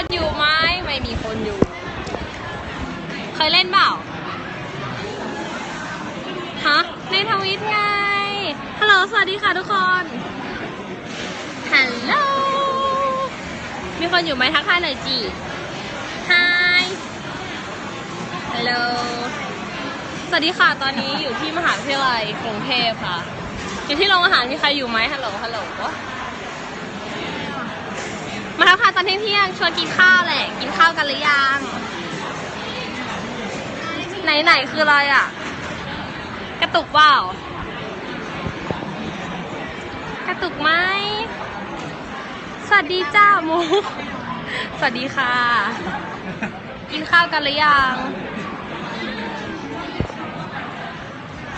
คนอยู่ไหมไม่มีคนอยู่ เคยเล่นเปล่าฮะในทวิตไงฮัลโหลสวัสดีค่ะทุกคนฮัลโหลมีคนอยู่ไหมทักทายหน่อยจี Hi ฮัลโหลสวัสดีค่ะตอนนี้อยู่ที่มหาวิทยาลัยกรุงเทพค่ะอยู่ที่โรงอาหารมีใครอยู่ไหมฮัลโหลฮัลโหล ทักทายตอนเที่ยงๆชวนกินข้าวแหละ กินข้าวกันหรือยัง ไหนๆคืออะไรอะ กระตุกเปล่ากระตุกไหม สวัสดีจ้าหมู สวัสดีค่ะ กินข้าวกันหรือยัง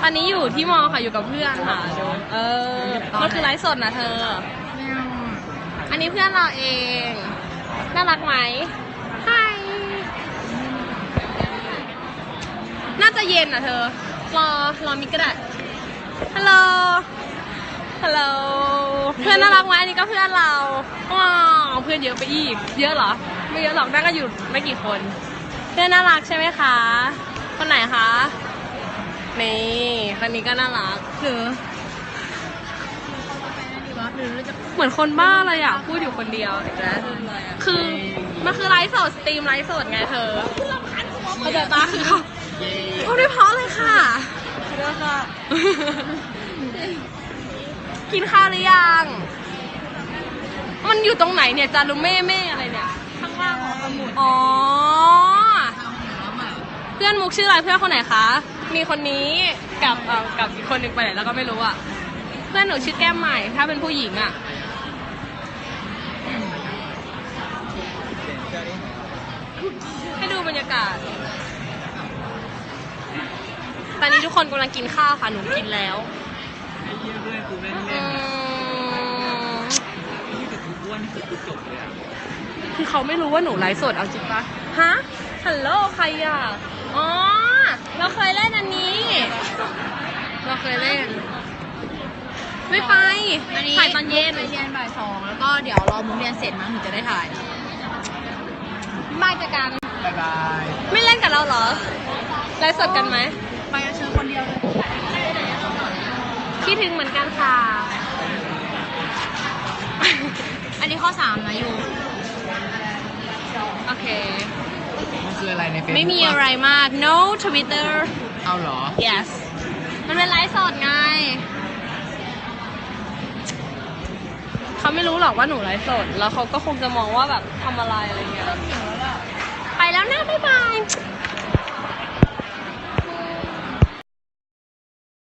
ตอนนี้อยู่ที่มอค่ะอยู่กับเพื่อนค่ะดูเออ มันคือไลฟ์สดนะเธอ อันนี้เพื่อนเราเอง น่ารักไหมไฮน่าจะเย็นอะเธอ รอ รอมิกก็ได้ฮัลโหล ฮัลโหล เพื่อนน่ารักไหมอันนี้ก็เพื่อนเราว้าวเพื่อนเยอะไปอีก เยอะเหรอ ไม่เยอะหรอกนั่งก็อยู่ไม่กี่คน เพื่อนน่ารักใช่ไหมคะ คนไหนคะ นี่ คนนี้ก็น่ารักหรือ เหมือนคนบ้าเลยอะ พูดอยู่คนเดียวเห็นไหมคือ มันคือไลฟ์สดสตรีมไลฟ์สดไงเธอเข้าใจปะคือเขาพูดได้เพราะเลยค่ะขอโทษค่ะกินข้าวหรือยัง มันอยู่ตรงไหนเนี่ยจารุเม่เม่อะไรเนี่ย ข้างล่างของสมุดอ๋อ เพื่อนมุกชื่ออะไรเพื่อนคนไหนคะ มีคนนี้กับเอ่อกับอีกคนหนึ่งไปไหนแล้วก็ไม่รู้อะ เพื่อนหนูชื่อแก้มใหม่ ถ้าเป็นผู้หญิงอะ ให้ดูบรรยากาศ ตอนนี้ทุกคนกำลังกินข้าวค่ะ หนูกินแล้วอืมคือเขาไม่รู้ว่าหนูไลฟ์สดเอาจริงปะฮะ ฮัลโหลใครอะ อ๋อ เราเคยเล่นอันนี้ เราเคยเล่น ไม่ไปอันนี้ถ่ายตอนเย็นไปเรียนบ่ายสองแล้วก็เดี๋ยวรอมุกเรียนเสร็จมั้งถึงจะได้ถ่ายบายจากกันบายบายไม่เล่นกับเราเหรอไลฟ์สดกันไหมไปกับเชิญคนเดียวเลยคิดถึงเหมือนกันค่ะ อันนี้ข้อสามนะอยู่โอเค มันคืออะไรในเฟซไม่มีอะไรมาก no Twitter เอาเหรอ yes มันเป็นไลฟ์สดไง เขาไม่รู้หรอกว่าหนูไลฟ์สด แล้วเขาก็คงจะมองว่าแบบทำอะไรอะไรเงี้ย ไปแล้วนะบ๊ายบา